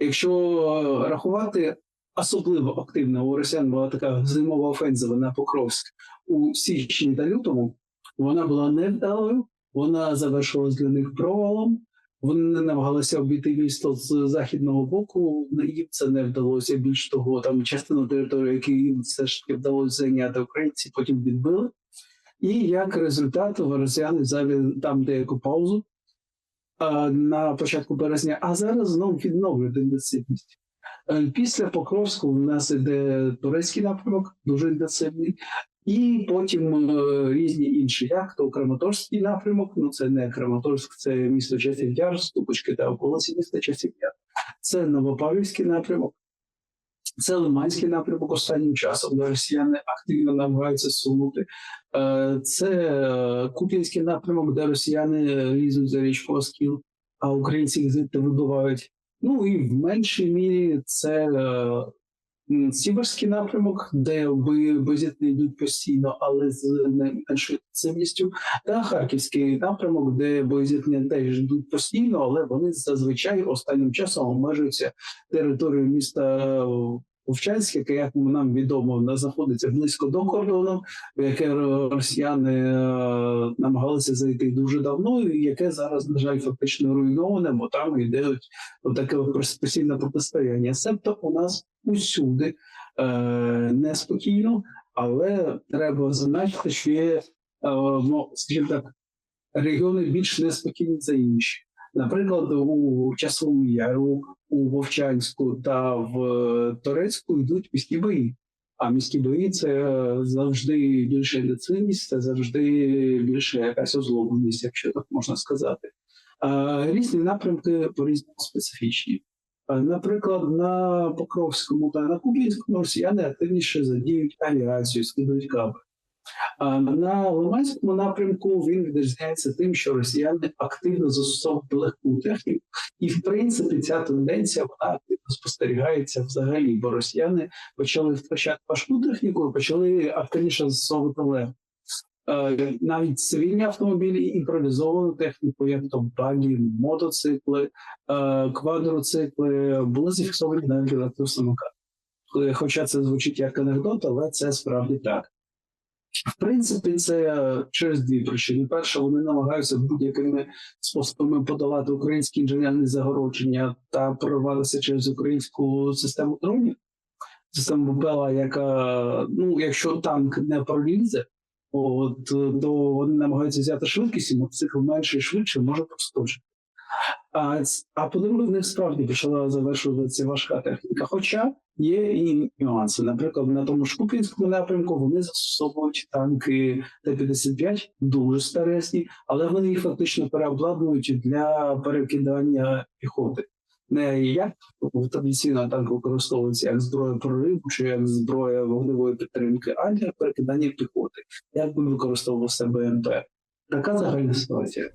Якщо е, рахувати особливо активно, у росіян була така зимова офензива на Покровськ у січні та лютому, вона була невдалою, вона завершилась для них провалом. Вони не намагалися обійти місто з західного боку. Їм це не вдалося. Більш того, там частину території, які їм все ж таки вдалося зайняти українці, потім відбили. І як результат росіяни взяли там деяку паузу на початку березня, а зараз знову відновлюють інтенсивність. Е, Після Покровську в нас йде турецький напрямок, дуже інтенсивний, і потім е, різні інші, як то Краматорський напрямок, ну це не Краматорськ, це місто Часів'яр, Ступочки та околиці міста Часів'яр. Це Новопавлівський напрямок, це Лиманський напрямок останнім часом, де росіяни активно намагаються сунути. Е, Це е, Куп'янський напрямок, де росіяни лізуть за річку Оскіл, а українці звідти вибивають. Ну і в меншій мірі це е, Сіверський напрямок, де бої йдуть постійно, але з найменшою інтенсивністю, та Харківський напрямок, де боєзітні теж йдуть постійно, але вони зазвичай останнім часом обмежуються територією міста е, Вовчанськ, яке, як нам відомо, не знаходиться близько до кордону, в яке росіяни е, намагалися зайти дуже давно, і яке зараз, на жаль, фактично руйноване, бо там йде таке постійне протистояння. Себто у нас усюди е, неспокійно, але треба зазначити, що є, е, ну, так, регіони більш неспокійні за інші. Наприклад, у Часовому Яру, у Вовчанську та в Торецьку йдуть міські бої. А міські бої це завжди більша інтенсивність, це завжди більше якась озлобленість, якщо так можна сказати. Різні напрямки по різному специфічні. Наприклад, на Покровському та на Кубінському росіяни активніше задіють авіацію, скидують каби. На Лиманському напрямку він відрізняється тим, що росіяни активно застосовують легку техніку, і в принципі ця тенденція вона активно спостерігається взагалі, бо росіяни почали втрачати важку техніку, почали активніше застосовувати легку. Навіть цивільні автомобілі імпровізовану техніку, як то багі, мотоцикли, квадроцикли, були зафіксовані навіть електросамокати. Е, Хоча це звучить як анекдот, але це справді так. В принципі, це через дві причини. Перше, вони намагаються будь-якими способами подолати українські інженерні загородження та прорватися через українську систему дронів, систему БЕЛА, яка, ну, якщо танк не пролізе, от, то вони намагаються взяти швидкість, і мотоцикл менше і швидше може проскочити. А, а по-друге, них справді почала завершуватися важка техніка. Хоча є і нюанси. Наприклад, на тому ж Куп'янському напрямку вони застосовують танки Т-55, дуже старесні, але вони їх фактично переобладнують для перекидання піхоти. Не як традиційно танк використовується як зброя прориву чи як зброя вогневої підтримки, а для перекидання піхоти, як би використовувався БМП. Така загальна ситуація.